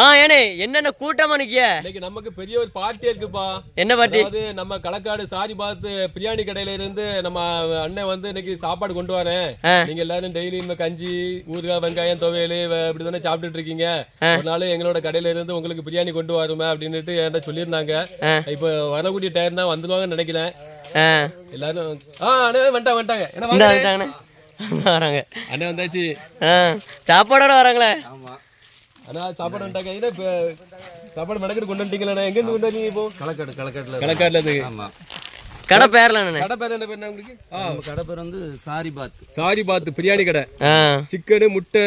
ஆ ஏனே என்னென்ன கூட்டமா நிக்கிய இன்னைக்கு நமக்கு பெரிய ஒரு பார்ட்டி இருக்குப்பா. என்ன பாட்டி அதாவது நம்ம களக்காடு சாரி பார்த்து பிரியாணி கடையில இருந்து நம்ம அண்ணன் வந்து இன்னைக்கு சாப்பாடு கொண்டு வரேன். நீங்க எல்லாரும் டெய்லி இந்த கஞ்சி ஊறுகாய் வெங்காயம் துவையல் இப்படி தானே சாப்பிட்டுட்டு இருக்கீங்க. ஒரு நாள் எங்களோட கடையில இருந்து உங்களுக்கு பிரியாணி கொண்டு வருமே அப்படின்னுட்டு என்கிட்ட சொல்லியிருந்தாங்க. இப்போ வரக்கூடிய டைம் தான் வந்துருவாங்கன்னு நினைக்கிறேன். ஆ. எல்லாரும் ஆ அண்ணே வந்துட்டாங்க வந்துட்டாங்க. வராங்க. அண்ணே வந்தாச்சு. சாப்பாடோட வராங்களே? அண்ணா சாப்பாடு என்ன இப்போ சாப்பாடு மெனக்கெட்டு கொண்டு வந்துட்டீங்களா எங்க இருந்து கொண்டு வந்தீங்க இப்போ? களக்காடு களக்காட்டில் களக்காடுல இருந்து ஆமா. கடை பேர்ல என்னண்ணே? கடை பேர் என்ன பேர் என்ன உங்களுக்கு? கடை பேர் வந்து சாரி பாத் சாரி பாத்து பிரியாணி கடை. சிக்கனு முட்டை.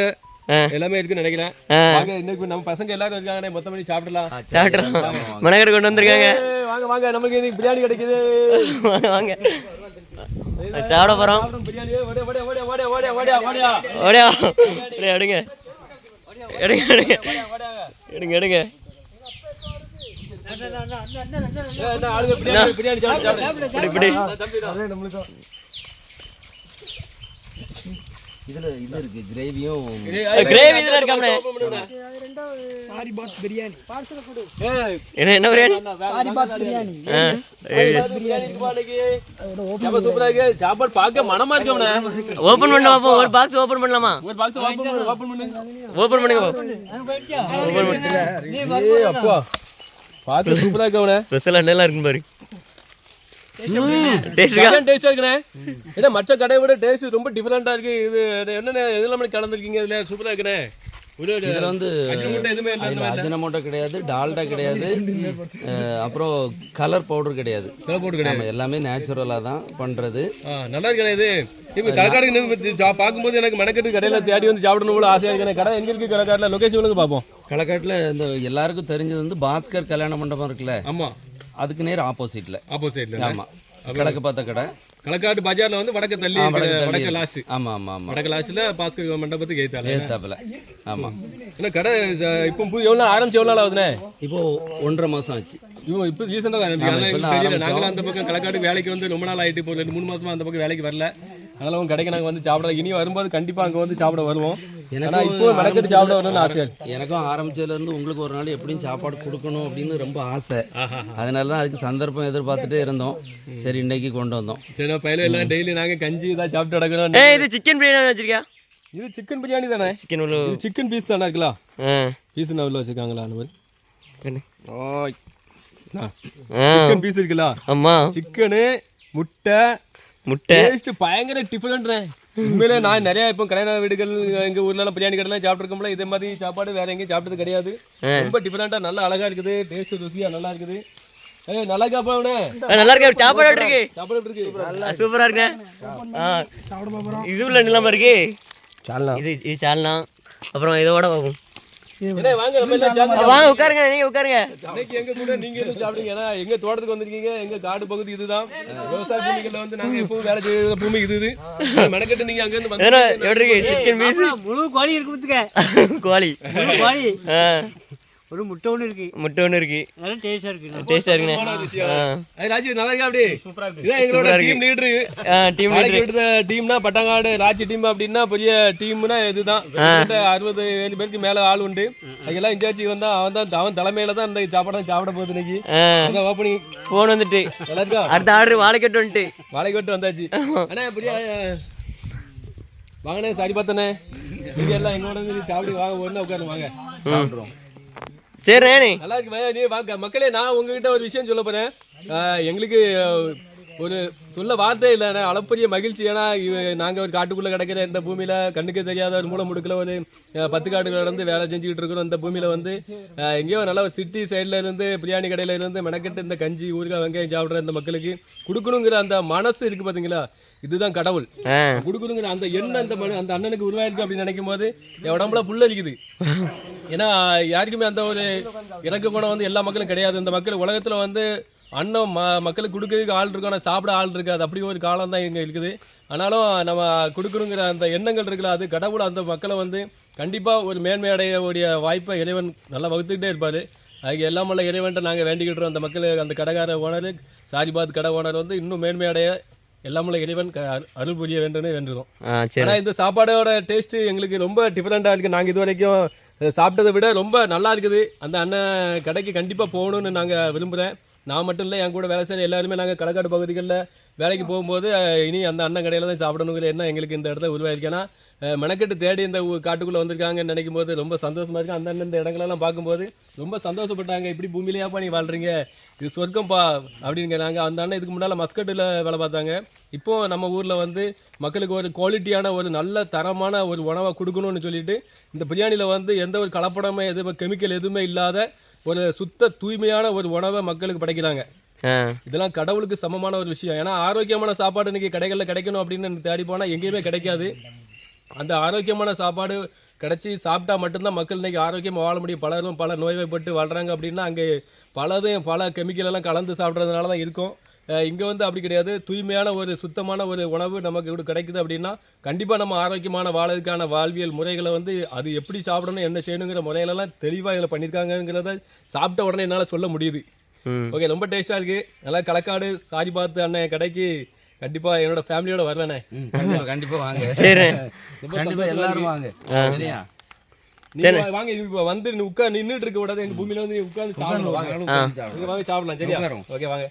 எல்லாமே இருக்குன்னு நினைக்கிறேன். வாங்க இன்னைக்கு நம்ம பசங்க எல்லாரும் இருக்காங்க மொத்தம் பண்ணி சாப்பிடலாம். சாப்பிட்றோம் மனகர் கொண்டு வந்திருக்காங்க. வாங்க வாங்க. நமக்கு இன்னைக்கு பிரியாணி கிடைக்குது. வாங்க வாங்க. சாப்பிட போறோம். பிரியாணி ஓடியா ஓடியா ஓடியா ஓடியா ஓடியா ஓடியா. ஓடியா ஓடியா. ஓடியா எடுங்க எடுங்க. எடுங்க எடுங்க. எடுங்க ஏய், இதுல இது இருக்கு கிரேவியும் கிரேவி இதுல இருக்காமே சாரி பாத் பிரியாணி. பார்சல் கொடு. என்ன என்ன பிரியாணி? சாரி பாத் பிரியாணி? சாரி பாத் பிரியாணி பாலகி நம்ம சூப்பரா இருக்கு. சாப்பாடு பாக்க மனமா இருக்கோம்னா ஓபன் பண்ணலாம் அப்போ ஒரு பாக்ஸ் ஓபன் பண்ணலாமா? ஒரு பாக்ஸ் ஓபன் பண்ணு ஓபன் பண்ணு. ஓபன் பண்ணுங்க ஓபன் பண்ணுங்க நீ அப்பா. பாத்து சூப்பரா இருக்கவனே ஸ்பெஷல் என்னலாம் இருக்கு பாரு. மற்ற கடையை விட டேஸ்ட் ரொம்ப டிஃபரெண்டா இருக்கு. இது என்னென்ன இதெல்லாம் கலந்துருக்கீங்க? இதுல சூப்பரா இருக்குண்ணே. ஒரு இதுல வந்து அஜினமோட்டோ கிடையாது டால்டா கிடையாது அப்புறம் கலர் பவுடர் கிடையாது. கலர் கிடையாது. எல்லாமே நேச்சுரலா தான் பண்றது. ஆ, நல்லா இது. இப்போ சா- பார்க்கும்போது எனக்கு மெனக்கெட்டு கடையில தேடி வந்து சாப்பிடணும் போல ஆசையா இருக்கேன் கடை எங்க இருக்கு? கடைக்காரில் லொகேஷன் சொல்லுங்க பார்ப்போம் களக்காட்டுல இந்த எல்லாருக்கும் தெரிஞ்சது வந்து பாஸ்கர் கல்யாண மண்டபம் இருக்குல்ல? ஆமா. அதுக்கு நேர் ஆப்போசிட்ல ஆப்போசிட்ல ஆமா. கிழக்கு பார்த்த கடை. களக்காடு பஜார்ல வந்து வடக்க தள்ளி வடக்கு. லாஸ்ட் ஆமா ஆமா ஆமா. வடக்க லாஸ்ட்ல பாஸ்கர் மண்டபத்துக்கு ஏத்தால ஏத்தாப்புல. ஆமா. என்ன கடை இப்போ பு- எவ்வளவு ஆரம்பிச்சு எவ்வளவு நாள் ஆகுதுண்ணே? இப்போ ஒன்றரை மாசம் ஆச்சு. இவன் இப்போ ரீசெண்டாக தான் தெரியல. நாங்களும் அந்த பக்கம் களக்காடு வேலைக்கு வந்து ரொம்ப நாள் ஆயிட்டு இப்போ ரெண்டு மூணு மாசமா அந்த பக்கம் வேலைக்கு வரல. அதனால உங்க கடைக்கு நாங்க வந்து சாப்பிட இனி வரும்போது கண்டிப்பா அங்க வந்து சாப்பிட வருவோம். எனக்கும் இப்போ மெனக்கெட்டு சாப்பிட வரணும்னு இருக்கு. எனக்கும் ஆரம்பிச்சதுல இருந்து உங்களுக்கு ஒரு நாள் எப்படியும் சாப்பாடு கொடுக்கணும் அப்படின்னு ரொம்ப ஆசை. அதனால தான் அதுக்கு சந்தர்ப்பம் எதிர்பார்த்துட்டே இருந்தோம். சரி இன்னைக்கு கொண்டு வந்தோம். சரி பயில எல்லாம் டெய்லி நாங்க கஞ்சி தான் சாப்பிட்டு நடக்கிறோம் ஏய் இது சிக்கன் பிரியாணி வச்சிருக்கியா? இது சிக்கன் பிரியாணி தானே? சிக்கன் உள்ள. இது சிக்கன் பீஸ் தானே இருக்கலாம் பீஸ் உள்ள வச்சிருக்காங்களா அந்த மாதிரி? கண்ணு. ஓய். ஆ. சிக்கன் பீஸ் இருக்குல்ல? ஆமா. சிக்கனு முட்டை முட்டை. டேஸ்ட் பயங்கர டிஃபரெண்ட்றேன் உண்மையிலே நான் நிறைய இப்போ கல்யாண வீடுகள் எங்க ஊர்ல எல்லாம் பிரியாணி கடைலாம் சாப்பிட்டுருக்கோம்ல இதே மாதிரி சாப்பாடு வேற எங்கேயும் சாப்பிட்டது கிடையாது. ரொம்ப டிஃபரெண்டா நல்லா அழகா இருக்குது. டேஸ்ட் ருசியா நல்லா இருக்குது. ஏய் நல்லா இருக்கா இருக்கு சாப்பாடு இருக்கு? சாப்பாடு இருக்கு? சூப்பரா இருக்குண்ணே. ஆ. இது உள்ள நிலமா இருக்கு. இது இது சால்னா. அப்புறம் இதோட பார்ப்போம் வாங்க உட்காருங்க நீங்க உட்காருங்க. இன்னைக்கு எங்க கூட நீங்க எதுவும் சாப்பிடுங்க ஏன்னா எங்க தோட்டத்துக்கு வந்திருக்கீங்க எங்க காடு பகுதி இதுதான். விவசாய பூமிகள்ல வந்து நாங்க எப்பவும் வேலை செய்யற பூமி இது இது. மெனக்கட்டு நீங்க அங்க இருந்து எப்படி இருக்கு? சிக்கன் பீஸ் முழு கோழி இருக்கு கோழி. கோழி. ஒரு முட்டை ஒன்று இருக்கு. முட்டை ஒன்று இருக்கு. நல்லா டேஸ்டா இருக்கு. டேஸ்டா இருக்குண்ணே. ராஜி நல்லா இருக்கா அப்படி? இதான் எங்களோட டீம் லீடரு டீம் எடுத்த டீம்னா பட்டங்காடு ராஜி டீம் அப்படின்னா பெரிய டீம்னா இதுதான். கிட்டத்தட்ட அறுபது ஏழு பேருக்கு மேல ஆள் உண்டு. அதெல்லாம் இன்சார்ஜ் வந்தா அவன் தான் அவன் தலைமையில தான் இந்த சாப்பாடு சாப்பிட போகுது இன்னைக்கு. அதான் ஓப்பனிங் ஃபோன் வந்துட்டு. நல்லா இருக்கா? அடுத்த ஆர்டர் வாழைக்கட்டு வந்துட்டு. வாழைக்கு விட்டு வந்தாச்சு அண்ணா பெரிய வாங்கண்ணே சரி பார்த்தனே நீங்க எல்லாம் எங்களோட வந்து சாப்பிடு வாங்க ஒண்ணு உட்காந்து வாங்க. சாப்பிடுறோம் சரி நீ நல்லா இருக்கு நீ வாங்க. மக்களே நான் உங்ககிட்ட ஒரு விஷயம் சொல்ல போறேன். ஆஹ், எங்களுக்கு ஒரு சொல்ல வார்த்தை இல்லை. அளப்பரிய மகிழ்ச்சி. ஏன்னா இவ- நாங்க ஒரு காட்டுக்குள்ள கிடக்கிற இந்த பூமியில கண்ணுக்கு தெரியாத ஒரு மூளை முடுக்கல ஒரு பத்து காடுகள் நடந்து வேலை செஞ்சுக்கிட்டு இருக்கிறோம். இந்த பூமியில வந்து எங்கேயோ நல்ல சிட்டி சைடுல இருந்து பிரியாணி கடையில இருந்து மெனக்கெட்டு இந்த கஞ்சி ஊறுகாய் வெங்காயம் சாப்பிடுற இந்த மக்களுக்கு கொடுக்கணுங்கிற அந்த மனசு இருக்கு பாத்தீங்களா? இதுதான் கடவுள். கொடுக்கணுங்கிற அந்த எண்ணம் அந்த மனு அந்த அண்ணனுக்கு உருவாயிருக்கு அப்படின்னு நினைக்கும் போது என் உடம்புல புல்லரிக்குது ஏன்னா யாருக்குமே அந்த ஒரு இறக்க குணம் வந்து எல்லா மக்களும் கிடையாது. இந்த மக்கள் உலகத்துல வந்து அன்னம் ம- மக்களுக்கு கொடுக்கறதுக்கு ஆள் இருக்கும் ஆனால் சாப்பிட ஆள் இருக்காது. அப்படி ஒரு காலம் தான் இங்கே இருக்குது. ஆனாலும் நம்ம கொடுக்கணுங்கிற அந்த எண்ணங்கள் இருக்குல்ல அது கடவுள் அந்த மக்களை வந்து கண்டிப்பாக ஒரு மேன்மை அடையக்கூடிய வாய்ப்பை இறைவன் நல்லா வகுத்துக்கிட்டே இருப்பார். அதுக்கு எல்லாம் வல்ல இறைவன்ட்ட நாங்கள் வேண்டிக்கிட்டுறோம் அந்த மக்கள் அந்த கடைக்கார ஓனர் சாரிபாத் கடை ஓனர் வந்து இன்னும் மேன்மை அடைய எல்லாம் வல்ல இறைவன் க- அருள் புரிய வேண்டும்னு சரி. ஆனா இந்த சாப்பாடோட டேஸ்ட் எங்களுக்கு ரொம்ப டிஃபரெண்டா இருக்கு. நாங்க இது வரைக்கும் சாப்பிட்டதை விட ரொம்ப நல்லா இருக்குது. அந்த அண்ணன் கடைக்கு கண்டிப்பாக போகணும்னு நாங்கள் விரும்புகிறேன் நான் மட்டும் இல்லை என் கூட வேலை செய்கிற எல்லாருமே நாங்கள் களக்காடு பகுதிகளில் வேலைக்கு போகும்போது இனி அந்த அண்ணன் கடையில் தான் சாப்பிடணுங்கிற என்ன எங்களுக்கு இந்த இடத்துல உருவாயிருக்கேன்னா மெனக்கெட்டு தேடி இந்த காட்டுக்குள்ளே வந்திருக்காங்கன்னு நினைக்கும் போது ரொம்ப சந்தோஷமாக இருக்கும் அந்த அண்ணன் இந்த இடங்களெல்லாம் பார்க்கும்போது ரொம்ப சந்தோஷப்பட்டாங்க. இப்படி பூமியிலேயாப்பா நீ வாழ்றீங்க? இது சொர்க்கம்பா அப்படிங்கிறாங்க அந்த அண்ணன் இதுக்கு முன்னால் மஸ்கட்டில் வேலை பார்த்தாங்க. இப்போ நம்ம ஊரில் வந்து மக்களுக்கு ஒரு குவாலிட்டியான ஒரு நல்ல தரமான ஒரு உணவை கொடுக்கணும்னு சொல்லிட்டு இந்த பிரியாணியில் வந்து எந்த ஒரு கலப்படமே எதுவுமே கெமிக்கல் எதுவுமே இல்லாத ஒரு சுத்த தூய்மையான ஒரு உணவை மக்களுக்கு படைக்கிறாங்க. இதெல்லாம் கடவுளுக்கு சமமான ஒரு விஷயம். ஏன்னா ஆரோக்கியமான சாப்பாடு இன்னைக்கு கடைகளில் கிடைக்கணும் அப்படின்னு தேடி போனால் எங்கேயுமே கிடைக்காது. அந்த ஆரோக்கியமான சாப்பாடு கிடைச்சி சாப்பிட்டா மட்டும்தான் மக்கள் இன்னைக்கு ஆரோக்கியமாக வாழ முடியும். பலரும் பல நோய்வாய்ப்பட்டு வாழ்றாங்க அப்படின்னா அங்கே பலதும் பல கெமிக்கல் எல்லாம் கலந்து சாப்பிட்றதுனால தான் இருக்கும். இங்கே வந்து அப்படி கிடையாது. தூய்மையான ஒரு சுத்தமான ஒரு உணவு நமக்கு இப்படி கிடைக்குது அப்படின்னா கண்டிப்பாக நம்ம ஆரோக்கியமான வாழறதுக்கான வாழ்வியல் முறைகளை வந்து அது எப்படி சாப்பிடணும் என்ன செய்யணுங்கிற முறைகளெல்லாம் தெளிவாக இதில் பண்ணியிருக்காங்கங்கிறத சாப்பிட்ட உடனே என்னால் சொல்ல முடியுது. ஓகே ரொம்ப டேஸ்டா இருக்கு. நல்லா களக்காடு சாரி பார்த்து அண்ணன் கடைக்கு கண்டிப்பா என்னோட ஃபேமிலியோட ம், கண்டிப்பா வாங்க. சரி. கண்டிப்பா எல்லாரும் இருக்கு. வாங்க. சரியா? வாங்க இப்ப வந்து நீ உட்கா நின்னுட்டு இருக்க கூடாது. எங்க பூமியில வந்து நீ உட்கார்ந்து சாப்பிடலாம் வாங்க. சாப்பிடலாம். சரியா. ஓகே வாங்க.